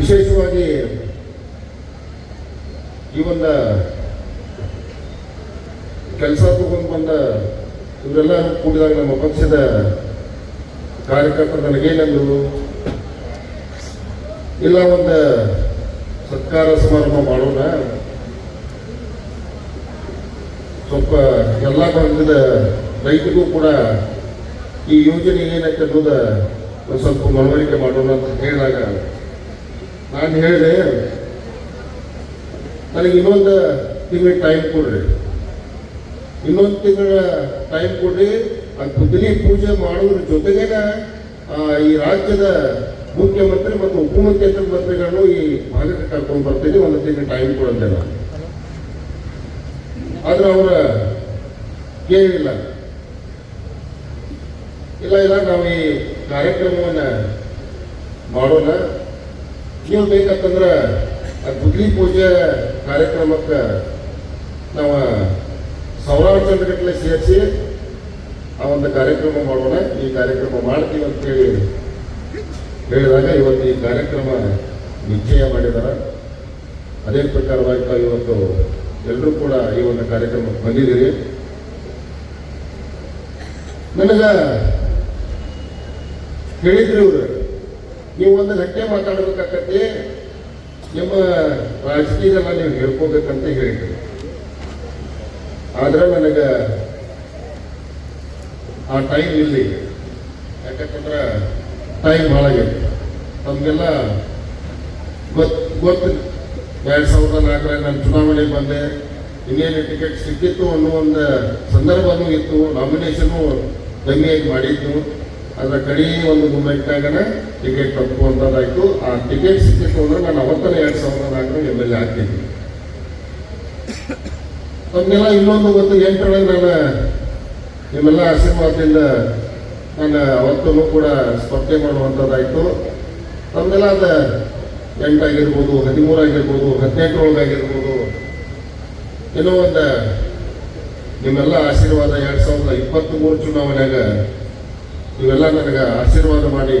ವಿಶೇಷವಾಗಿ ಈ ಒಂದು ಕೆಲಸ ತಗೊಂಡು ಬಂದ ಇವರೆಲ್ಲ ಕೂಡಿದಾಗ ನಮ್ಮ ಪಕ್ಷದ ಕಾರ್ಯಕರ್ತರು ನನಗೇನಂದರು ಇಲ್ಲ ಒಂದು ಸತ್ಕಾರ ಸಮಾರಂಭ ಮಾಡೋಣ. ಸ್ವಲ್ಪ ಎಲ್ಲ ವರ್ಗದ ರೈತರಿಗೂ ಕೂಡ ಈ ಯೋಜನೆ ಏನಕ್ಕೆ ಅನ್ನೋದ ಒಂದು ಸ್ವಲ್ಪ ಮನವರಿಕೆ ಮಾಡೋಣ ಅಂತ ಹೇಳಿದಾಗ ನಾನು ಹೇಳಿದೆ ನನಗೆ ಇನ್ನೊಂದು ತಿಂಗಳ ಟೈಮ್ ಕೊಡ್ರಿ. ಇನ್ನೊಂದು ತಿಂಗಳ ಟೈಮ್ ಕೊಡ್ರಿ ಅದು ಗುದ್ದಲಿ ಪೂಜೆ ಮಾಡೋದ್ರ ಜೊತೆಗೇನ ಆ, ಈ ರಾಜ್ಯದ ಮುಖ್ಯಮಂತ್ರಿ ಮತ್ತು ಉಪಮುಖ್ಯಮಂತ್ರಿ ಮಂತ್ರಿಗಳನ್ನು ಈ ಭಾಗಕ್ಕೆ ಕರ್ಕೊಂಡು ಬರ್ತೀನಿ ಒಂದು ತಿಂಗಳ ಟೈಮ್ ನಾನು. ಆದ್ರೆ ಅವರ ಕೇಳಿಲ್ಲ. ಇಲ್ಲ ಇಲ್ಲ ನಾವು ಈ ಕಾರ್ಯಕ್ರಮವನ್ನು ಮಾಡೋಣ. ನೀವು ಬೇಕಂತಂದ್ರೆ ಆ ಗುದ್ಲಿ ಪೂಜೆ ಕಾರ್ಯಕ್ರಮಕ್ಕೆ ನಾವು ಸಾವಿರಾರು ಚಂದ್ರಗಟ್ಟಲೆ ಸೇರಿಸಿ ಆ ಒಂದು ಕಾರ್ಯಕ್ರಮ ಮಾಡೋಣ. ಈ ಕಾರ್ಯಕ್ರಮ ಮಾಡ್ತೀವಿ ಅಂತೇಳಿ ಹೇಳಿದಾಗ ಇವತ್ತು ಈ ಕಾರ್ಯಕ್ರಮ ನಿಶ್ಚಯ ಮಾಡಿದಾರ. ಅದೇ ಪ್ರಕಾರವಾಗಿ ಇವತ್ತು ಎಲ್ಲರೂ ಕೂಡ ಈ ಒಂದು ಕಾರ್ಯಕ್ರಮಕ್ಕೆ ಬಂದಿದ್ದೀರಿ. ನನಗ ಹೇಳಿದ್ರಿ ಇವರು. ನೀವು ಒಂದು ಗಂಟೆ ಮಾತಾಡಬೇಕಾಗತ್ತೆ. ನಿಮ್ಮ ರಾಜಕೀಯದಲ್ಲ ನೀವು ಹೇಳ್ಕೋಬೇಕಂತ ಹೇಳಿದ್ರು ಆದ್ರೆ ನನಗೆ ಆ ಟೈಮ್ ಇಲ್ಲಿ, ಯಾಕಂತಂದ್ರೆ ಟೈಮ್ ಭಾಳ ಆಗೈತೆ ನಮಗೆಲ್ಲ ಗೊತ್ತು ಗೊತ್ತು. ಎರಡು ಸಾವಿರದ ನಾಲ್ಕರಲ್ಲಿ ನಾನು ಚುನಾವಣೆಗೆ ಬಂದೆ. ಇನ್ನೇನು ಟಿಕೆಟ್ ಸಿಕ್ಕಿತ್ತು ಅನ್ನೋ ಒಂದು ಸಂದರ್ಭನೂ ಇತ್ತು. ನಾಮಿನೇಷನ್ನು ಕಮ್ಮಿಯಾಗಿ ಮಾಡಿದ್ದು. ಅದರ ಕಡೆ ಒಂದು ಮೂಮೆಂಟ್ನಾಗನ ಟಿಕೆಟ್ ತಪ್ಪುವಂಥದ್ದಾಯ್ತು ಆ ಟಿಕೆಟ್ ಸಿಕ್ಕಿತ್ತು ಅಂದ್ರೆ ನಾನು ಅವತ್ತನೇ ಎರಡು ಸಾವಿರದ ನಾಲ್ಕರಲ್ಲಿ ಎಂ ಎಲ್ ಎ ಆಗ್ತಿದ್ದೆ ಅದನ್ನೆಲ್ಲ ಇನ್ನೊಂದು ಒಂದು ಎಂಟರೊಳಗೆ ನಾನು ನಿಮ್ಮೆಲ್ಲ ಆಶೀರ್ವಾದದಿಂದ ನಾನು ಅವತ್ತೂ ಕೂಡ ಸ್ಪರ್ಧೆ ಮಾಡುವಂಥದ್ದಾಯಿತು ಅದನ್ನೆಲ್ಲ ಅದ ಎಂಟಾಗಿರ್ಬೋದು ಹದಿಮೂರಾಗಿರ್ಬೋದು ಹದಿನೆಂಟರೊಳಗಾಗಿರ್ಬೋದು ಏನೋ ಒಂದು ನಿಮ್ಮೆಲ್ಲ ಆಶೀರ್ವಾದ ಎರಡು ಸಾವಿರದ ಇಪ್ಪತ್ತ್ಮೂರು ಚುನಾವಣೆಯಾಗ ಇವೆಲ್ಲ ನನಗೆ ಆಶೀರ್ವಾದ ಮಾಡಿ.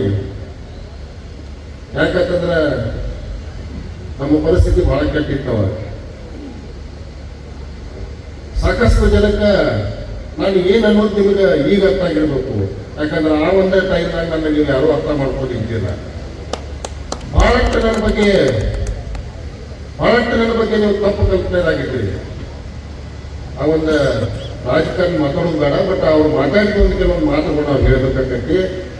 ಯಾಕಂತಂದ್ರೆ ನಮ್ಮ ಪರಿಸ್ಥಿತಿ ಬಹಳ ಕೆಟ್ಟಿತ್ತವ. ಸಾಕಷ್ಟು ಜನಕ್ಕೆ ನಾನು ಏನು ಅನ್ನೋದು ನಿಮಗೆ ಈಗ ಅರ್ಥ ಆಗಿರ್ಬೇಕು. ಯಾಕಂದ್ರೆ ಆ ಒಂದೇ ಟೈಮ್ನಾಗ ನನ್ನ ನೀವು ಯಾರೂ ಅರ್ಥ ಮಾಡ್ಕೊಂಡಿದ್ದೀರ ಬಹಳಷ್ಟು ನನ್ನ ಬಗ್ಗೆ, ಬಹಳಷ್ಟು ನನ್ನ ಬಗ್ಗೆ ನೀವು ತಪ್ಪು ಕಲ್ಪನೆದಾಗಿದ್ದೀರಿ ಆ ಒಂದು ರಾಜಕಾರಣ ಮಾತಾಡೋದು ಬೇಡ ಬಟ್ ಅವ್ರು ಮಾತಾಡಿದ ಒಂದು ಕೆಲವೊಂದು ಮಾತುಗಳು ಅವ್ರು ಹೇಳ್ಬೇಕಾಗತ್ತೆ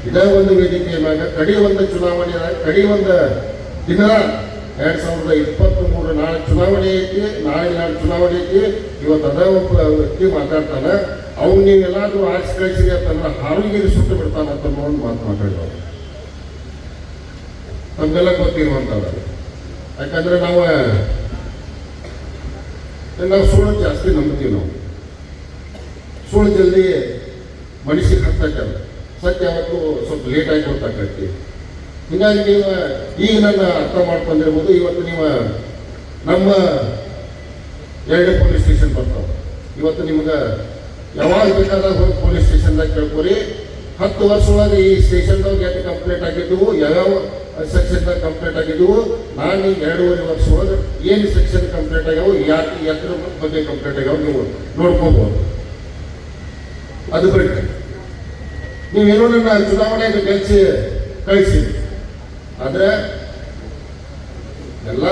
ಇದೇ ಒಂದು ವೇದಿಕೆ ಮ್ಯಾಗ ಕಡಿ ಒಂದು ಚುನಾವಣೆ, ಕಡಿ ಒಂದು ದಿನ ಎರಡ್ ಸಾವಿರದ ಇಪ್ಪತ್ತ್ ಮೂರು ನಾಳೆ ಚುನಾವಣೆ ಐತಿ, ನಾಳೆ ನಾಳೆ ಚುನಾವಣೆ ಐತಿ. ಇವತ್ತು ಅದ ಒಬ್ಬ ವ್ಯಕ್ತಿ ಮಾತಾಡ್ತಾನ, ಅವ್ನು ನೀವೆಲ್ಲಾದ್ರೂ ಆಶ್ ಕಳಿಸಿರಿ ಅಂತಂದ್ರೆ ಹಾವಿಗೆ ಸುಟ್ಟು ಬಿಡ್ತಾನ ಅಂತ ಒಂದು ಮಾತು ಮಾತಾಡಿದವರು ನಮ್ಗೆಲ್ಲ ಗೊತ್ತಿರುವಂಥದ್ದು ಯಾಕಂದ್ರೆ ನಾವು ನಾವು ಸುಳ್ಳು ಜಾಸ್ತಿ ನಂಬ್ತೀವಿ ನಾವು. ಸುಳ್ಳು ಜಲ್ದಿ ಮನುಷ್ಯಗೆ ಹತ್ತಕ್ಕಲ್ಲ ಸತ್ಯ ಅವತ್ತು ಸ್ವಲ್ಪ ಲೇಟಾಗಿ ಗೊತ್ತಾಗತ್ತೆ ಹೀಗಾಗಿ ನೀವು, ಈಗ ನನ್ನ ಅರ್ಥ ಮಾಡ್ಕೊಂಡಿರ್ಬೋದು, ಇವತ್ತು ನೀವು ನಮ್ಮ ಎರಡು ಪೊಲೀಸ್ ಸ್ಟೇಷನ್ ಬರ್ತಾವ. ಇವತ್ತು ನಿಮ್ಗೆ ಯಾವಾಗ ಬೇಕಾದಾಗ ಹೋಗಿ ಪೊಲೀಸ್ ಸ್ಟೇಷನ್ದಾಗ ಕೇಳ್ಕೊರಿ. ಹತ್ತು ವರ್ಷ ಒಳಗೆ ಈ ಸ್ಟೇಷನ್ದಾಗ ಎಷ್ಟು ಕಂಪ್ಲೇಂಟ್ ಆಗಿದ್ದವು ಯಾವ್ಯಾವ ಸೆಕ್ಷನ್ದಾಗ ಕಂಪ್ಲೇಂಟ್ ಆಗಿದ್ದವು ನಾನು ಈಗ ಎರಡೂವರೆ ವರ್ಷ ಒಳಗೆ ಏನು ಸೆಕ್ಷನ್ ಕಂಪ್ಲೇಂಟ್ ಆಗ್ಯಾವ, ಯಾಕೆ ಎತ್ತರ ಬಗ್ಗೆ ಕಂಪ್ಲೇಂಟ್ ಆಗ್ಯಾವ ನೀವು ನೋಡ್ಕೋಬಹುದು ಅದು ಬಿಟ್ಟು ನೀವೇನೋ ನನ್ನ ಚುನಾವಣೆಯನ್ನು ಗೆಲ್ಸಿ, ಕಳಿಸಿ. ಆದ್ರೆ, ಎಲ್ಲ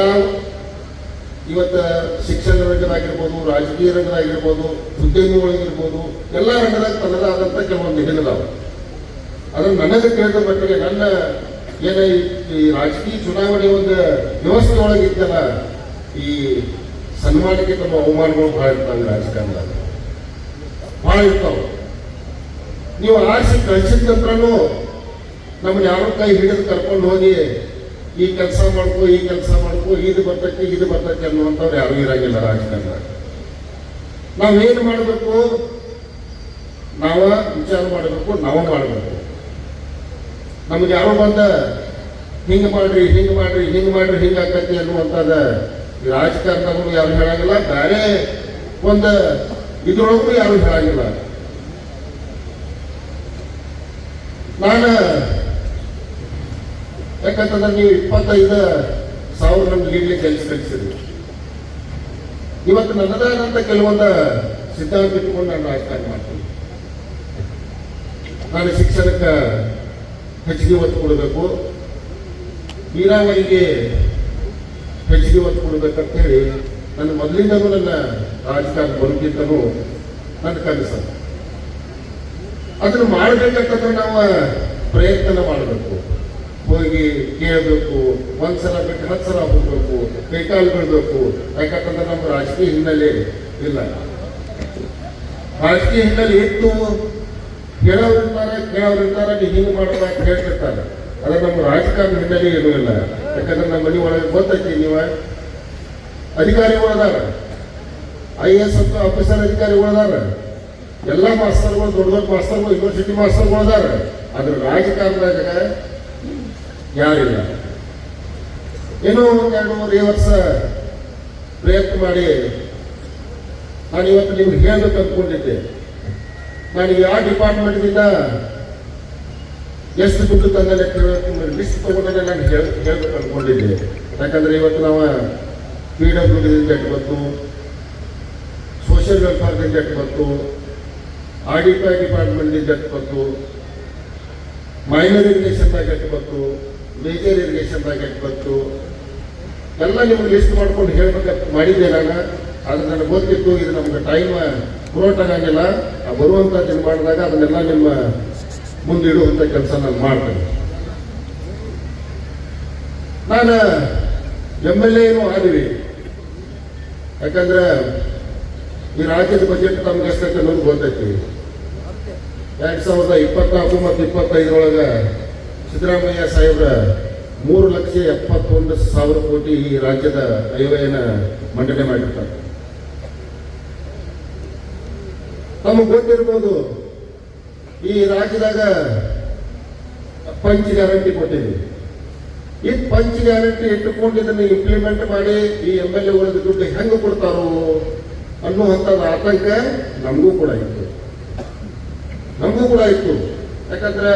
ಇವತ್ತು ಶಿಕ್ಷಣ ರಂಗದಾಗಿರ್ಬೋದು ರಾಜಕೀಯ ರಂಗದಾಗಿರ್ಬೋದು ಉದ್ಯಮಿಗಳಿಗಿರ್ಬೋದು ಎಲ್ಲ ರಂಗದಾಗ ತನ್ನದೇ ಆದಂಥ ಕೆಲವೊಂದು ಹಿಡಿದಾವ ಅದನ್ನು ನನಗೆ ತಿಳಿದ ಮಟ್ಟಿಗೆ ನನ್ನ ಏನ ಈ- ರಾಜಕೀಯ ಚುನಾವಣೆ ಒಂದು ವ್ಯವಸ್ಥೆ ಒಳಗಿದ್ದಲ್ಲ, ಈ ಸನ್ಮಾನಕ್ಕೆ ತಮ್ಮ ಅವಮಾನಗಳು ಭಾಳ ಇರ್ತಾವೆ ರಾಜಕಾರಣದಾಗ ಭಾಳ ಇರ್ತಾವೆ. ನೀವು ಆರಿಸಿ ಕಳಿಸಿದ ನಂತರನೂ ನಮ್ಮನ್ನ ಯಾರೋ ಕೈ ಹಿಡಿದು ಕರ್ಕೊಂಡು ಹೋಗಿ, ಈ ಕೆಲಸ ಮಾಡ್ಕೊ, ಈ ಕೆಲಸ ಮಾಡ್ಕೊ, ಇದು ಬರ್ತೈತಿ ಇದು ಬರ್ತೈತಿ ಅನ್ನುವಂಥವ್ರು ಯಾರು ಇರಂಗಿಲ್ಲ ರಾಜಕಾರಣ. ನಾವೇನು ಮಾಡಬೇಕು? ನಾವ ವಿಚಾರ ಮಾಡಬೇಕು, ನಾವು ಮಾಡಬೇಕು. ನಮ್ಗೆ ಯಾರೋ ಬಂದ, ಹಿಂಗೆ ಮಾಡ್ರಿ ಹಿಂಗೆ ಮಾಡ್ರಿ ಹಿಂಗೆ ಮಾಡ್ರಿ, ಹಿಂಗೆ ಆಕತಿ ರಾಜಕಾರಣದವ್ರು ರಾಜಕಾರಣದವರು ಯಾರು ಹೇಳಂಗಿಲ್ಲ. ಬೇರೆ ಒಂದು ಇದ್ರೊಳಗೂ ಯಾರು ಹೇಳಂಗಿಲ್ಲ. ನಾನು ಯಾಕಂತಂದ್ರೆ ನೀವು ಇಪ್ಪತ್ತೈದು ಸಾವಿರ ನಮ್ಗೆ ಲೀಡ್ಲಿ ಕೆಲಸ ಕಲಿಸಿದ್ರಿ ಇವತ್ತು ನನ್ನದಾದಂತ ಕೆಲವೊಂದು ಸಿದ್ಧಾಂತ ಇಟ್ಕೊಂಡು ನಾನು ರಾಜಕಾರಣ ಮಾಡ್ತೀನಿ. ನಾನು ಶಿಕ್ಷಣಕ್ಕೆ ಹೆಚ್ಚಿಗೆ ಒತ್ತು ಕೊಡಬೇಕು. ನೀರಾವರಿಗೆ ಹೆಚ್ಚಿಗೆ ಒತ್ತು ಕೊಡಬೇಕಂತ ಹೇಳಿ ನನ್ನ ಮೊದಲಿಂದಲೂ ನನ್ನ ರಾಜಕಾರಣ ಬರುತ್ತಿದ್ದರೂ, ನನ್ನ ಕನಸು ಅದನ್ನು ಮಾಡಬೇಕಂತ ನಾವು ಪ್ರಯತ್ನ ಮಾಡಬೇಕು. ಹೋಗಿ ಕೇಳಬೇಕು, ಒಂದ್ಸಲ ಬಿಟ್ಟು ಹತ್ತು ಸಲ ಹೋಗ್ಬೇಕು ಕೈಕಾಲು ಬಿಡಬೇಕು. ಯಾಕಂತಂದ್ರೆ ನಮ್ಮ ರಾಜಕೀಯ ಹಿನ್ನೆಲೆ ಇಲ್ಲ. ರಾಜಕೀಯ ಹಿನ್ನೆಲೆ ಇತ್ತು ಕೇಳೋರಿರ್ತಾರೆ ಇರ್ತಾರೆ ಕೇಳೋರು ಇರ್ತಾರೆ ನೀವು ಹಿಂಗೆ ಮಾಡ್ತಾರೆ ಕೇಳ್ತಿರ್ತಾರೆ. ಅದ್ರ ನಮ್ಮ ರಾಜಕಾರಣ ಹಿನ್ನೆಲೆ ಏನೂ ಇಲ್ಲ. ಯಾಕಂದ್ರೆ ನಮ್ಮ ಮನೆ ಒಳಗೆ ಗೊತ್ತೈತಿ ನೀವು. ಅಧಿಕಾರಿಗಳದಾರ ಐ ಎ ಎಸ್ ಅಂತ ಆಫೀಸರ್ ಅಧಿಕಾರಿಗಳು ಅದಾರ ಎಲ್ಲ ಮಾಸ್ತರ್ಗಳು, ದೊಡ್ಡ ದೊಡ್ಡ ಮಾಸ್ತರ್ಗಳು ಯೂನಿವರ್ಸಿಟಿ ಮಾಸ್ತರ್ಗಳು ಅದಾರ ಅದ್ರ ರಾಜಕಾರಣದಾಗ ಯಾರಿಲ್ಲ. ಏನೋ ಒಂದು ಎರಡು ಮೂರು ವರ್ಷ ಪ್ರಯತ್ನ ಮಾಡಿ ನಾನು ಇವತ್ತು ನಿಮ್ಗೆ ಹೇಳಬೇಕು ಅಂದ್ಕೊಂಡಿದ್ದೆ. ನಾನು ಯಾವ ಡಿಪಾರ್ಟ್ಮೆಂಟ್ನಿಂದ ಎಷ್ಟು ದುಡ್ಡು ತಂದ ಲಿಸ್ಟ್ ತಗೊಂಡೇ ನಾನು ಹೇಳ್ ಹೇಳ್ಬೇಕು ಅನ್ಕೊಂಡಿದ್ದೆ ಯಾಕಂದ್ರೆ ಇವತ್ತು ನಾವು ಪಿ ಡಬ್ಲ್ಯೂ ಡಿದಿಂದ ಬಂತು, ಸೋಷಿಯಲ್ ವೆಲ್ಫೇರ್ದಿಂದ ಎಟ್ಟು ಬಂತು ಡಿಪಾರ್ಟ್ಮೆಂಟಿಂದ ಬಂತು ಮೈನರ್ ಇರಿಗೇಷನ್ದಾಗ ಬಂತು ಮೇಜರ್ ಇರಿಗೇಷನ್ದಾಗ ಬಂತು. ಎಲ್ಲ ನಿಮ್ಗೆ ಲಿಸ್ಟ್ ಮಾಡ್ಕೊಂಡು ಹೇಳ್ಬೇಕಂತ ಮಾಡಿದ್ದೆ ನಾನು ಅದು ನನಗೆ ಗೊತ್ತಿತ್ತು, ಇದು ನಮ್ಗೆ ಟೈಮ್ ಪುರೋಟ ಆಗಂಗಿಲ್ಲ. ಆ ಬರುವಂಥ ದಿನ ಮಾಡಿದಾಗ ಅದನ್ನೆಲ್ಲ ನಿಮ್ಮ ಮುಂದಿಡುವಂಥ ಕೆಲಸ ನಾನು ಮಾಡ್ತೇನೆ. ನಾನು ಎಂ ಎಲ್ ಎನೂ ಆದಿವಿ. ಯಾಕಂದ್ರೆ ಈ ರಾಜ್ಯದ ಬಜೆಟ್ ತಮ್ಗೆ ಎಷ್ಟೈತೆ ಅನ್ನೋದು ಗೊತ್ತೈತಿ. ಎರಡ್ ಸಾವಿರದ ಇಪ್ಪತ್ನಾಲ್ಕು ಮತ್ತು ಇಪ್ಪತ್ತೈದರೊಳಗೆ ಸಿದ್ದರಾಮಯ್ಯ ಸಾಹೇಬ್ರ ಮೂರು ಲಕ್ಷ ಎಪ್ಪತ್ತೊಂದು ಸಾವಿರ ಕೋಟಿ ಈ ರಾಜ್ಯದ ಐವಯನ ಮಂಡನೆ ಮಾಡಿರ್ತಾರೆ. ತಮಗೆ ಗೊತ್ತಿರ್ಬೋದು, ಈ ರಾಜ್ಯದಾಗ ಪಂಚ್ ಗ್ಯಾರಂಟಿ ಕೊಟ್ಟಿದ್ವಿ ಈ ಪಂಚ್ ಗ್ಯಾರಂಟಿ ಇಟ್ಟುಕೊಂಡಿದ್ದನ್ನು ಇಂಪ್ಲಿಮೆಂಟ್ ಮಾಡಿ ಈ ಎಂ ಎಲ್ ಎ ದುಡ್ಡು ಹೆಂಗೆ ಕೊಡ್ತಾರೋ ಅನ್ನುವಂಥದ್ದು ಆತಂಕ ನಮಗೂ ಕೂಡ ಇತ್ತು. ನಮಗೂ ಕೂಡ ಇತ್ತು ಯಾಕಂದ್ರೆ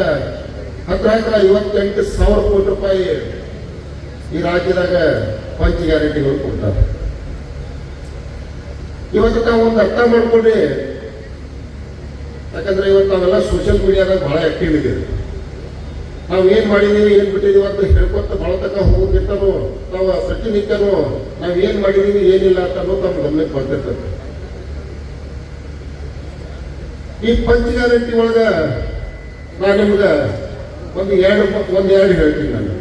ಹತ್ರ ಹತ್ರ ಐವತ್ತೆಂಟು ಸಾವಿರ ಕೋಟಿ ರೂಪಾಯಿ ಈ ರಾಜ್ಯದಾಗ ಪಂಚ ಗ್ಯಾರಂಟಿಗಳು ಕೊಡ್ತಾರೆ. ಇವತ್ತು ನಾವು ಒಂದು ಅರ್ಥ ಮಾಡ್ಕೊಳ್ಳಿ ಯಾಕಂದ್ರೆ ಇವತ್ತು ನಾವೆಲ್ಲ ಸೋಷಿಯಲ್ ಮೀಡಿಯಾದಾಗ ಬಹಳ ಆಕ್ಟಿವ್ ಇದೆ. ನಾವು ಏನ್ ಮಾಡಿದೀವಿ, ಏನ್ ಬಿಟ್ಟಿದೀವಿ ಅಂತ ಹೇಳ್ಕೊತ ಬಹಳ ತನಕ ಹೋಗಿರ್ತಾನೋ ನಾವು ಪ್ರತಿನಿತ್ಯನೂ ನಾವು ಏನ್ ಮಾಡಿದೀವಿ, ಏನಿಲ್ಲ ಅಂತ ಅನ್ನೋದು ನಮ್ಮ ಗಮನಕ್ಕೆ ಬರ್ತಿರ್ತದೆ ಈ ಪಂಚ ಗ್ಯಾರಂಟಿ ಒಳಗ ನಾನು ನಿಮ್ಗ ಒಂದು ಎರಡು ಒಂದು ಎರಡು ಹೇಳ್ತೀನಿ ನಾನು.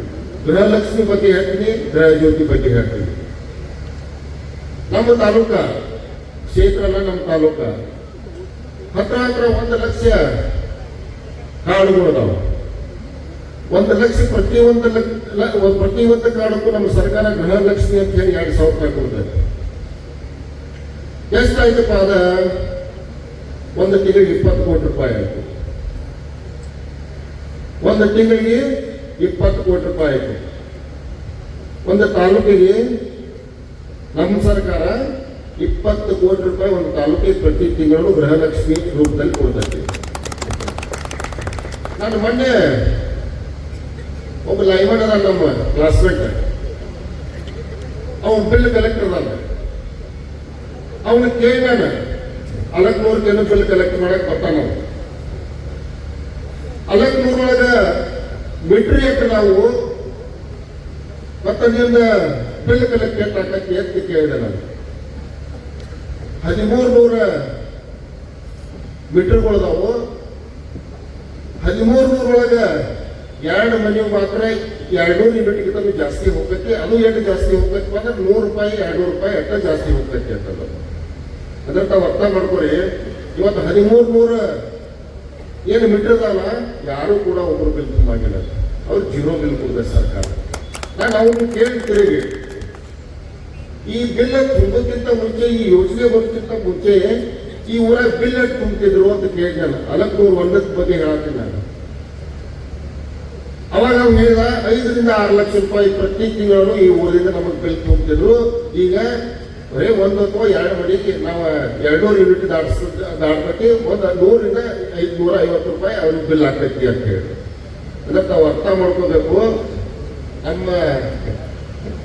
ಗೃಹಲಕ್ಷ್ಮಿ ಬಗ್ಗೆ ಹೇಳ್ತೀನಿ ಗೃಹ ಜ್ಯೋತಿ ಬಗ್ಗೆ ಹೇಳ್ತೀನಿ. ನಮ್ಮ ತಾಲೂಕ, ಕ್ಷೇತ್ರನ ನಮ್ಮ ತಾಲೂಕ. ಹತ್ರ ಹತ್ರ ಒಂದು ಲಕ್ಷ ಕಾರ್ಡುಗಳು ಅದಾವ. ಒಂದು ಲಕ್ಷ ಪ್ರತಿಯೊಂದು ಪ್ರತಿಯೊಂದು ಕಾರ್ಡಕ್ಕೂ ನಮ್ಮ ಸರ್ಕಾರ ಗೃಹಲಕ್ಷ್ಮಿ ಅಂತ ಹೇಳಿ ಎರಡು ಸಾವಿರ ರೂಪಾಯಿ ಕೊಡ್ತದೆ. ಎಷ್ಟಾಯ್ತಪ್ಪ ಅದ? ಒಂದು ತಿಂಗಳಿಗೆ ಇಪ್ಪತ್ತು ಕೋಟಿ ರೂಪಾಯಿ ಆಯಿತು. ಒಂದು ತಿಂಗಳಿಗೆ ಇಪ್ಪತ್ತು ಕೋಟಿ ರೂಪಾಯಿ ಆಯಿತು. ಒಂದು ತಾಲೂಕಿಗೆ ನಮ್ಮ ಸರ್ಕಾರ ಇಪ್ಪತ್ತು ಕೋಟಿ ರೂಪಾಯಿ ಒಂದು ತಾಲೂಕಿಗೆ ಪ್ರತಿ ತಿಂಗಳು ಗೃಹಲಕ್ಷ್ಮಿ ರೂಪದಲ್ಲಿ ಕೊಡ್ತೈತಿ. ನಾನು ಮೊನ್ನೆ ಒಬ್ಬ ಲೈವನ್ ಅದ ನಮ್ಮ ಕ್ಲಾಸ್ಮೇಟ್ ಅವನು ಬಿಲ್ ಕಲೆಕ್ಟರ್ ಅದಾನ. ಅವನು ಕೇಳಿದಾನ ಅಲಕ್ನೂರ್ಗೇನು ಬಿಲ್ ಕಲೆಕ್ಟ್ ಮಾಡಕ್ ಬರ್ತಾನ ಅಲಕ್ನೂರ್ ಒಳಗ ಮಿಟ್ರಿ ಎಟ್ಟು ನಾವು ಮತ್ತೆ ನಿನ್ನ ಬಿಲ್ ಕಲೆಕ್ಟ್ ಹಾಕಕ್ಕೆ ಎತ್ತಿ ಕೇಳಿದೆ ನಾನು. ಹದಿಮೂರು ನೂರ ಮೀಟರ್ಗಳದಾವು. ಹದಿಮೂರು ನೂರೊಳಗ ಎರಡು ಮನೆ ಮಾತ್ರ ಎರಡ್ನೂರು ಯೂನಿಟ್ಗಿಂತ ಜಾಸ್ತಿ ಹೋಗ್ತೈತಿ. ಅದು ಎಷ್ಟು ಜಾಸ್ತಿ ಹೋಗ್ತೈತಿ ಅಂದ್ರೆ ನೂರು ರೂಪಾಯಿ ಎರಡು ರೂಪಾಯಿ ಅಟ್ಟ ಜಾಸ್ತಿ ಹೋಗ್ತೈತಿ ಅಂತಂದ್ರೆ ತಾವು ಅರ್ಥ ಮಾಡ್ಕೊರಿ. ಇವತ್ತು ಹದಿಮೂರು ನೂರ ಏನು ಮೀಟರ್ ಯಾರು ಕೂಡ ಒಬ್ಬರು ಬಿಲ್ ತುಂಬಾಗಿಲ್ಲ ಅವ್ರು ಜೀರೋ ಬಿಲ್ ಕೊಡ್ಬೇಕು ಸರ್ಕಾರ. ನಾನು ಅವ್ರನ್ನ ಕೇಳಿ ತಿರುಗಿ ಈ ಬಿಲ್ ತುಂಬೋಕ್ಕಿಂತ ಮುಂಚೆ, ಈ ಯೋಜನೆ ಬರೋಕ್ಕಿಂತ ಮುಂಚೆ ಈ ಊರ ಬಿಲ್ ತುಂಬ್ತಿದ್ರು ಅಂತ ಕೇಳ್ತಾನೆ ನಾನು. ಒಂದಕ್ಕೆ ಬಗ್ಗೆ ಹೇಳ್ತೀನಿ ನಾನು. ಅವಾಗ ಅವ್ನು ಹೇಳಿದ ಐದರಿಂದ ಆರು ಲಕ್ಷ ರೂಪಾಯಿ ಪ್ರತಿ ತಿಂಗಳು ಈ ಊರಿಂದ ನಮಗೆ ಬಿಲ್ ತುಂಬ್ತಿದ್ರು. ಈಗ ಬರೀ ಒಂದು ಅಥವಾ ಎರಡು ಮಡಿಗೆ ನಾವು ಎರಡ್ನೂರು ಯೂನಿಟ್ ದಾಟಿಸ್ ದಾಟ್ಬೇಕು ಒಂದು ನೂರಿಂದ ಐದುನೂರ ಐವತ್ತು ರೂಪಾಯಿ ಅವ್ರಿಗೆ ಬಿಲ್ ಆಗ್ತೈತಿ ಅಂತ ಹೇಳಿ. ಅದಕ್ಕೆ ನಾವು ಅರ್ಥ ಮಾಡ್ಕೋಬೇಕು. ನಮ್ಮ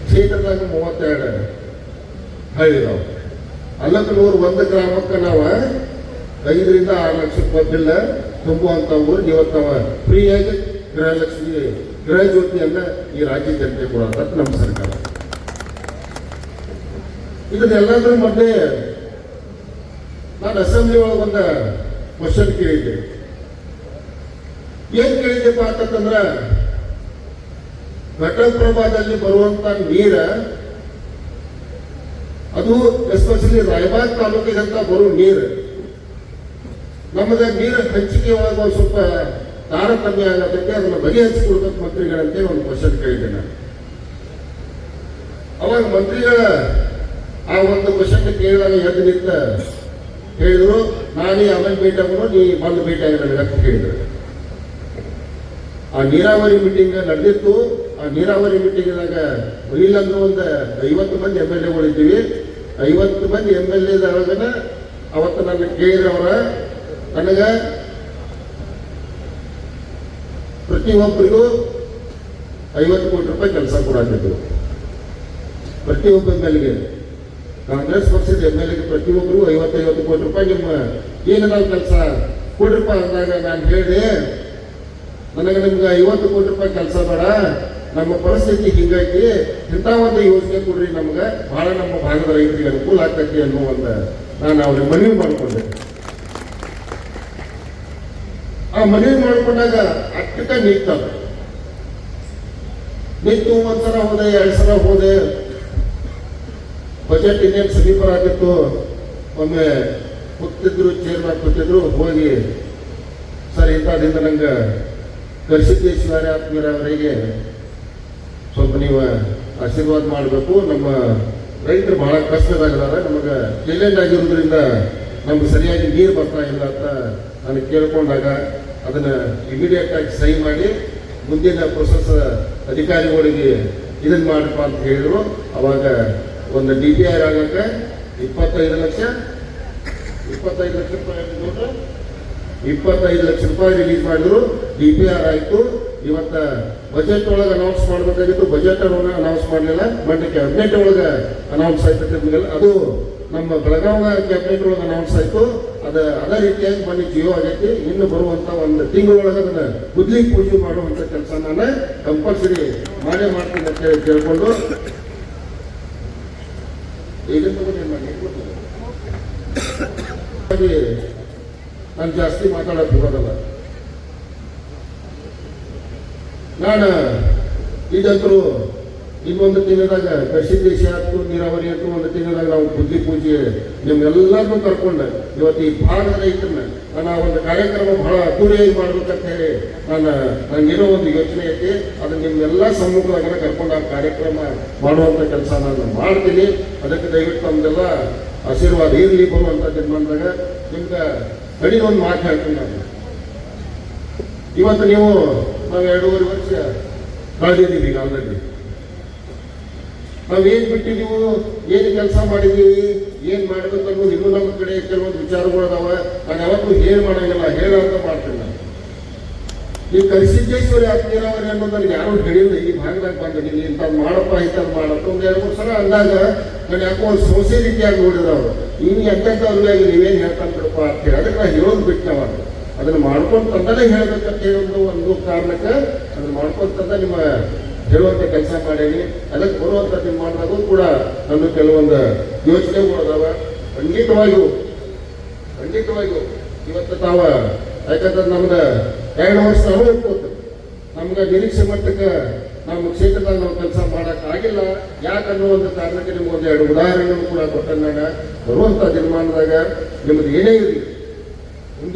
ಕ್ಷೇತ್ರದಾಗ ಮೂವತ್ತೆರಡು ಹಳ್ಳಿದಾವ ಅಲ್ಲಕ್ಕನೂರು ಒಂದು ಗ್ರಾಮಕ್ಕೆ ನಾವು ಐದರಿಂದ ಆರು ಲಕ್ಷ ರೂಪಾಯಿ ಬಿಲ್ ತುಂಬುವಂತ ಊರಿಗೆ ಇವತ್ತು ನಾವು ಫ್ರೀಯಾಗಿ ಗೃಹಲಕ್ಷ್ಮಿ ಗೃಹ ಜ್ಯೋತಿಯನ್ನ ಈ ರಾಜ್ಯ ಜನತೆ ಕೊಡೋದು ನಮ್ಮ ಸರ್ಕಾರ. ಇದನ್ನೆಲ್ಲದ್ರ ಮಧ್ಯೆ ನಾನು ಅಸೆಂಬ್ಲಿ ಒಳಗೆ ಒಂದು ಕ್ವಶನ್ ಕೇಳಿದ್ದೆ. ಏನ್ ಕೇಳಿದ್ದೆಪ್ಪ ಅಂತಂದ್ರ, ಘಟಪ್ರಭಾದಲ್ಲಿ ಬರುವಂತ ನೀರ, ಅದು ಎಸ್ಪೆಷಲಿ ರಾಯಬಾಗ್ ತಾಲೂಕಿಗಂತ ಬರೋ ನೀರು. ನಮ್ಮದ ನೀರು ಹಂಚಿಕೆ ಒಳಗೆ ಒಂದು ಸ್ವಲ್ಪ ತಾರತಮ್ಯ ಆಗೋದಕ್ಕೆ ಅದನ್ನ ಬಗೆಹರಿಸಿಕೊಡ್ಬೇಕು ಮಂತ್ರಿಗಳಂತೆ ಒಂದು ಕ್ವಶನ್ ಕೇಳಿದ್ದೆ ನಾನು. ಅವಾಗ ಮಂತ್ರಿಗಳ ಆ ಒಂದು ಕ್ವಶನ್ ಕೇಳಿದಾಗ ಎದ್ದು ನಿಂತ ಹೇಳಿದ್ರು. ನಾನೇ ಆಮೇಲೆ ಭೇಟಿ ನೀ ಬಂದು ಭೇಟಿ ಆಗಿ ನನಗೆ ಅಂತ ಹೇಳಿದ್ರು ಆ ನೀರಾವರಿ ಮೀಟಿಂಗ್ ನಡೆದಿತ್ತು. ಆ ನೀರಾವರಿ ಮೀಟಿಂಗ್ನಾಗ ಇಲ್ಲಂದ್ರೂ ಒಂದು ಐವತ್ತು ಮಂದಿ ಎಂ ಎಲ್ ಎಗಳಿದ್ದೀವಿ ಐವತ್ತು ಮಂದಿ ಎಂ ಎಲ್ ಎದೊಳಗನ ಅವತ್ತು ನನ್ನ ಕೇಳಿದವರ ನನಗೆ ಪ್ರತಿಯೊಬ್ಬರಿಗೂ ಐವತ್ತು ಕೋಟಿ ರೂಪಾಯಿ ಕೆಲಸ ಕೊಡಾಕಿದ್ರು ಪ್ರತಿಯೊಬ್ಬ ಎಂ ಎಲ್ಗೆ ಕಾಂಗ್ರೆಸ್ ಪಕ್ಷದ ಎಂ ಎಲ್ ಎಗೆ ಪ್ರತಿಯೊಬ್ಬರು ಐವತ್ತೈವತ್ತು ಕೋಟಿ ರೂಪಾಯಿ ನಿಮ್ಮ ಏನಿದಾವ ಕೆಲಸ ಕೊಡ್ರಿಪ್ಪ ಅಂದಾಗ ನಾನು ಹೇಳಿದೆ, ನನಗೆ ನಿಮ್ಗೆ ಐವತ್ತು ಕೋಟಿ ರೂಪಾಯಿ ಕೆಲಸ ಬೇಡ, ನಮ್ಮ ಪರಿಸ್ಥಿತಿ ಹಿಂಗಾಗಿ ಇಂಥ ಒಂದು ಯೋಜನೆ ಕೊಡ್ರಿ ನಮ್ಗೆ ಭಾಳ ನಮ್ಮ ಭಾಗದ ರೈತರಿಗೆ ಅನುಕೂಲ ಆಗ್ತೈತಿ ಅನ್ನೋ ಒಂದು ನಾನು ಅವ್ರಿಗೆ ಮನವಿ ಮಾಡಿಕೊಂಡೆ. ಆ ಮನವಿ ಮಾಡಿಕೊಂಡಾಗ ಅಟ್ಟಕ ನಿಂತದ ನಿಂತು ಒಂದ್ಸಲ ಹೋದೆ, ಎರಡು ಸಲ ಹೋದೆ ಬಜೆಟ್ ಇನ್ನೇನು ಸ್ಲೀಪರ್ ಆಗಿತ್ತು, ಒಮ್ಮೆ ಕೊಟ್ಟಿದ್ರು ಚೇರ್ ಮಾಡಿ ಕೂತಿದ್ರು ಹೋಗಿ ಸರ್ ಇಂಥದ್ದಿಂದ ನಂಗೆ ಕರ್ಸಿದ್ದೇಶ್ವರ ಆತ್ಮೀಯರವರಿಗೆ ಸ್ವಲ್ಪ ನೀವು ಆಶೀರ್ವಾದ ಮಾಡಬೇಕು. ನಮ್ಮ ರೈತರು ಬಹಳ ಕಷ್ಟದಾಗಿದ್ದಾರೆ ನಮಗೆ ಚಾಲೆಂಜ್ ಆಗಿರೋದ್ರಿಂದ ನಮ್ಗೆ ಸರಿಯಾಗಿ ನೀರು ಬರ್ತಾ ಇಲ್ಲ ಅಂತ ನಾನು ಕೇಳ್ಕೊಂಡಾಗ ಅದನ್ನು ಇಮಿಡಿಯೇಟ್ ಆಗಿ ಸಹಿ ಮಾಡಿ ಮುಂದಿನ ಪ್ರೊಸೆಸ್ ಅಧಿಕಾರಿಗಳಿಗೆ ಇದನ್ನು ಮಾಡಪ್ಪ ಅಂತ ಹೇಳಿದ್ರು. ಅವಾಗ ಒಂದು ಡಿ ಪಿ ಆರ್ ಆಗಕ್ಕೆ ಇಪ್ಪತ್ತೈದು ಲಕ್ಷ ಇಪ್ಪತ್ತೈದು ಲಕ್ಷ ರೂಪಾಯಿ ಇಪ್ಪತ್ತೈದು ಲಕ್ಷ ರೂಪಾಯಿ ರಿಲೀಸ್ ಮಾಡಿದ್ರು ಡಿ ಪಿ ಆರ್ ಆಯ್ತು. ಇವತ್ತ ಬಜೆಟ್ ಒಳಗೆ ಅನೌನ್ಸ್ ಮಾಡಬೇಕಾಗಿತ್ತು ಬಜೆಟ್ ಒಳಗೆ ಅನೌನ್ಸ್ ಮಾಡಲಿಲ್ಲ. ಬಟ್ ಕ್ಯಾಬಿನೆಟ್ ಒಳಗೆ ಅನೌನ್ಸ್ ಆಯ್ತು ಅದು ನಮ್ಮ ಬೆಳಗಾವ ಕ್ಯಾಬಿನೆಟ್ ಒಳಗೆ ಅನೌನ್ಸ್ ಆಯ್ತು. ಅದು ಅದೇ ರೀತಿಯಾಗಿ ಮನೆ ಜಿಯೋ ಆಗೈತಿ. ಇನ್ನು ಬರುವಂತ ಒಂದು ತಿಂಗಳೊಳಗೆ ಅದನ್ನ ಗುದ್ಲಿ ಪೂಜೆ ಮಾಡುವಂತ ಕೆಲಸ ನಾನು ಕಂಪಲ್ಸರಿ ಮಾಡೇ ಮಾಡ್ತೀನಿ ಅಂತ ಹೇಳಿ ಕೇಳ್ಕೊಂಡು ಈಗ ನಾನು ಜಾಸ್ತಿ ಮಾತಾಡಕ್ ಬರೋದಲ್ಲ. ನಾನು ಇದಂತರೂ ಇನ್ನೊಂದು ತಿಂಗಳದಾಗ ಕೃಷಿ ದೇಶ ಆಯ್ತು ನೀರಾವರಿ ಆಯ್ತು ಒಂದು ತಿಂಗಳದಾಗ ನಾವು ಬುದ್ಧಿ ಪೂಜೆ ನಿಮ್ಗೆಲ್ಲರನ್ನೂ ಕರ್ಕೊಂಡು. ಇವತ್ತು ಈ ಭಾಗದ ರೈತರನ್ನ ನಾನು ಒಂದು ಕಾರ್ಯಕ್ರಮ ಬಹಳ ಅದ್ದೂರಿಯಾಗಿ ಮಾಡ್ಬೇಕಂತ ಹೇಳಿ ನಾನು ನನಗಿರೋ ಒಂದು ಯೋಚನೆ ಐತಿ ಅದು ನಿಮ್ಮೆಲ್ಲ ಸಮ್ಮುಖದಾಗ ಕರ್ಕೊಂಡು ಆ ಕಾರ್ಯಕ್ರಮ ಮಾಡುವಂಥ ಕೆಲಸ ನಾನು ಮಾಡ್ತೀನಿ. ಅದಕ್ಕೆ ದಯವಿಟ್ಟು ನಮ್ದೆಲ್ಲ ಆಶೀರ್ವಾದ ಇರಲಿ ಬರುವಂತ ಜನ್ಮಂದಾಗ ನಿಮ್ಗೆ ಕಡಿಮೆ ಒಂದು ಮಾತು ಹೇಳ್ತೀನಿ ನಾನು. ಇವತ್ತು ನೀವು ನಾವು ಎರಡೂವರೆ ವರ್ಷ ಕಳೆದಿದ್ದೀವಿ ಈಗ ಆಲ್ರೆಡಿ ನಾವು ಏನು ಬಿಟ್ಟಿದ್ದೀವಿ ಏನು ಕೆಲಸ ಮಾಡಿದ್ದೀವಿ ಏನು ಮಾಡಬೇಕು ಅನ್ನೋದು ಇನ್ನೂ ನಮ್ಮ ಕಡೆ ಕೆಲವೊಂದು ವಿಚಾರಗಳು ಅದಾವ. ನಾನು ಯಾವತ್ತೂ ಏನು ಮಾಡಂಗಿಲ್ಲ ಹೇಳಂತ ಮಾಡ್ತೀನಿ ನಾನು ಈ ಕರಿಸಿದ್ದೇಶ್ವರಿ ಆತ್ಮೀಯರವರೇ ಅನ್ನೋದು ನನಗೆ ಯಾರು ಹೇಳಿಲ್ಲ. ಈ ಭಾಗದಾಗ ಬಂದಿದ್ದೀನಿ. ಇಂಥ ಮಾಡಪ್ಪ ಇಂಥದ್ದು ಮಾಡಪ್ಪ. ಒಂದು ಎರಡು ಮೂರು ಸಲ ಅಂದಾಗ ನಾನು ಯಾಕೋ ಒಂದು ಸೋಸೆ ರೀತಿಯಾಗಿ ನೋಡಿದವರು ಇನ್ನು ಎಂತೆಂಥವ್ರಿಗೆ ನೀವೇನು ಹೇಳ್ತಾನೆ ಅಂತ ಹೇಳಿ ಅದಕ್ಕೆ ನಾನು ಹೇಳೋದು ಬಿಟ್ಟವ ಅದನ್ನ ಮಾಡ್ಕೊಂಡು ತಂದನೇ ಹೇಳ್ಬೇಕಂತ ಹೇಳೋದು ಒಂದು ಕಾರಣಕ್ಕೆ ಅದನ್ನ ಮಾಡ್ಕೊಂಡು ತಂದ ನಿಮ್ಮ ಹೇಳುವಂತ ಕೆಲಸ ಮಾಡೀನಿ ಅದಕ್ಕೆ ಬರುವಂಥ ನಿಮ್ಮ ಮಾಡಿದಾಗೂ ಕೂಡ ನನ್ನ ಕೆಲವೊಂದು ಯೋಚನೆಗಳು ಅದಾವ ಖಂಡಿತವಾಗಿಯೂ ಖಂಡಿತವಾಗಿಯೂ ಇವತ್ತು ತಾವ ಯಾಕಂದ್ರೆ ನಮ್ಗೆ ಎರಡು ವರ್ಷ ಹೋಗ್ಬೋದು. ನಮ್ಗೆ ನಿರೀಕ್ಷೆ ಮಟ್ಟಕ್ಕೆ ನಮ್ಮ ಕ್ಷೇತ್ರದಾಗ ನಾವು ಕೆಲಸ ಮಾಡಕ್ ಆಗಿಲ್ಲ. ಯಾಕನ್ನೋ ಒಂದು ಕಾರಣಕ್ಕೆ ನಿಮ್ಗೆ ಒಂದು ಎರಡು ಉದಾಹರಣೆಗಳು ಕೂಡ ಕೊಟ್ಟಂದಾಗ ಬರುವಂಥ ದಿನಮಾನದಾಗ ನಿಮ್ದು ಏನೇ ಇರಲಿ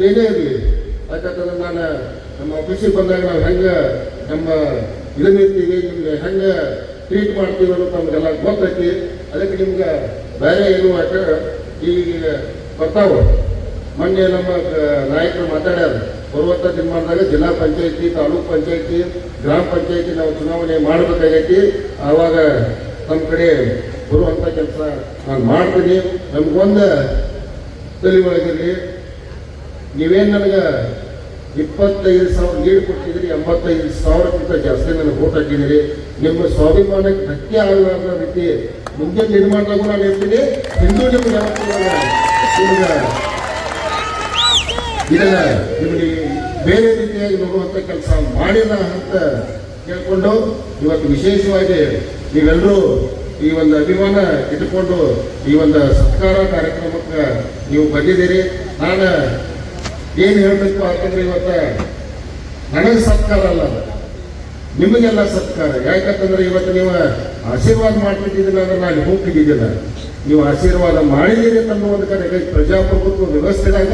ಏನೇ ಇರಲಿ. ಯಾಕಂದ್ರೆ ನಾನು ನಮ್ಮ ಆಫೀಸಿಗೆ ಬಂದಾಗ ನಾವು ಹೆಂಗೆ ನಮ್ಮ ಇದನ್ನಿರ್ತೀವಿ ನಿಮ್ಗೆ ಹೆಂಗೆ ಟ್ರೀಟ್ ಮಾಡ್ತೀವಿ ಅನ್ನೋದು ನಮಗೆಲ್ಲ ಗೊತ್ತೈತಿ. ಅದಕ್ಕೆ ನಿಮ್ಗೆ ಬೇರೆ ಯಾಕ ಈಗ ಬರ್ತಾವೆ. ಮೊನ್ನೆ ನಮ್ಮ ನಾಯಕರು ಮಾತಾಡ್ಯಾರ. ಬರುವಂಥ ದಿನಮಾನದಾಗ ಜಿಲ್ಲಾ ಪಂಚಾಯತಿ, ತಾಲೂಕ್ ಪಂಚಾಯತಿ, ಗ್ರಾಮ ಪಂಚಾಯತಿ ನಾವು ಚುನಾವಣೆ ಮಾಡಬೇಕಾಗೈತಿ. ಆವಾಗ ನಮ್ಮ ಕಡೆ ಬರುವಂಥ ಕೆಲಸ ನಾನು ಮಾಡ್ತೀನಿ. ನಮಗೊಂದು ತಲೆ ಒಳಗಿರಲಿ. ನೀವೇನು ನನಗೆ ಇಪ್ಪತ್ತೈದು ಸಾವಿರ ಲೀಡ್ ಕೊಟ್ಟಿದ್ದೀರಿ, ಎಂಬತ್ತೈದು ಸಾವಿರಕ್ಕಿಂತ ಜಾಸ್ತಿ ನನಗೆ ಓಟ್ ಹಾಕಿದ್ದೀರಿ. ನಿಮ್ಮ ಸ್ವಾಭಿಮಾನಕ್ಕೆ ಧಕ್ಕೆ ಆಗಲಾರದ ರೀತಿ ಮುಂದೆ ನಿರ್ಮಾಣದಾಗೂ ನಾನು ಇರ್ತೀನಿ ಹಿಂದೂ ನಿಮ್ಗೆ ಇದನ್ನ ನಿಮಗೆ ಬೇರೆ ರೀತಿಯಾಗಿ ನೋಡುವಂಥ ಕೆಲಸ ಮಾಡಿಲ್ಲ ಅಂತ ಕೇಳ್ಕೊಂಡು ಇವತ್ತು ವಿಶೇಷವಾಗಿ ನೀವೆಲ್ಲರೂ ಈ ಒಂದು ಅಭಿಮಾನ ಇಟ್ಟುಕೊಂಡು ಈ ಒಂದು ಸತ್ಕಾರ ಕಾರ್ಯಕ್ರಮಕ್ಕೆ ನೀವು ಬಂದಿದ್ದೀರಿ. ನಾನು ಏನು ಹೇಳಬೇಕು ಯಾಕಂದ್ರೆ ಇವತ್ತ ನನಗೆ ಸತ್ಕಾರ ಅಲ್ಲ ನಿಮಗೆಲ್ಲ ಸತ್ಕಾರ. ಯಾಕಂತಂದ್ರೆ ಇವತ್ತು ನೀವು ಆಶೀರ್ವಾದ ಮಾಡ್ತಿದ್ದಿಲ್ಲ ಅಂದ್ರೆ ನಾನು ಹೋಗ್ತಿದ್ದಿಲ್ಲ ನೀವು ಆಶೀರ್ವಾದ ಮಾಡಿದ್ದೀರಿ ಅನ್ನೋ ಒಂದು ಕಡೆಗೆ ಪ್ರಜಾಪ್ರಭುತ್ವ ವ್ಯವಸ್ಥೆದಾಗ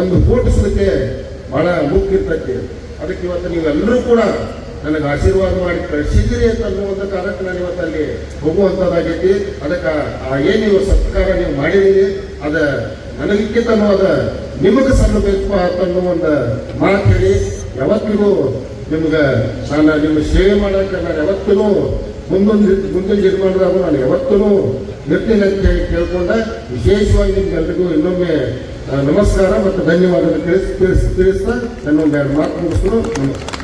ಒಂದು ಫೋಟಿಸಲಿಕ್ಕೆ ಬಹಳ ಮುಖ್ಯ ಇರ್ತೈತಿ. ಅದಕ್ಕೆ ಇವತ್ತು ನೀವೆಲ್ಲರೂ ಕೂಡ ನನಗೆ ಆಶೀರ್ವಾದ ಮಾಡಿ ಕಳಿಸಿದ್ದೀರಿ ಅಂತ ಅನ್ನುವಂಥ ಕಾರಣಕ್ಕೆ ನಾನು ಇವತ್ತು ಅಲ್ಲಿ ಹೋಗುವಂಥದ್ದಾಗೈತಿ. ಅದಕ್ಕೆ ಆ ಏನು ನೀವು ಸತ್ಕಾರ ನೀವು ಮಾಡಿದ್ದೀರಿ, ಅದ ನನಗಿಕ್ಕಿಂತ ಅದ ನಿಮಗೆ ಸಲ್ಲಬೇಕು ಅಂತ ಒಂದು ಮಾತು ಹೇಳಿ, ಯಾವತ್ತಿಗೂ ನಿಮ್ಗೆ ನಾನು ನಿಮ್ಮ ಸೇವೆ ಮಾಡೋಕ್ಕೆ ನಾನು ಯಾವತ್ತೂ ಮುಂದೊಂದು ಮುಂದಿನ ನಿರ್ಮಾಣದಾಗ ನಾನು ಯಾವತ್ತೂ ನಿರ್ತೀನಿ ಅಂತ ಹೇಳಿ ಕೇಳ್ಕೊಂಡ. ವಿಶೇಷವಾಗಿ ನಿಮ್ಗೆಲ್ರಿಗೂ ಇನ್ನೊಮ್ಮೆ ನಮಸ್ಕಾರ ಮತ್ತು ಧನ್ಯವಾದ ತಿಳಿಸ್ ತಿಳಿಸ್, ತಿಳಿಸ್ತಾ ನನ್ನೊಂದು ಎರಡು ಮಾತು ಮುಗಿಸ್ತು ನಮಸ್ಕಾರ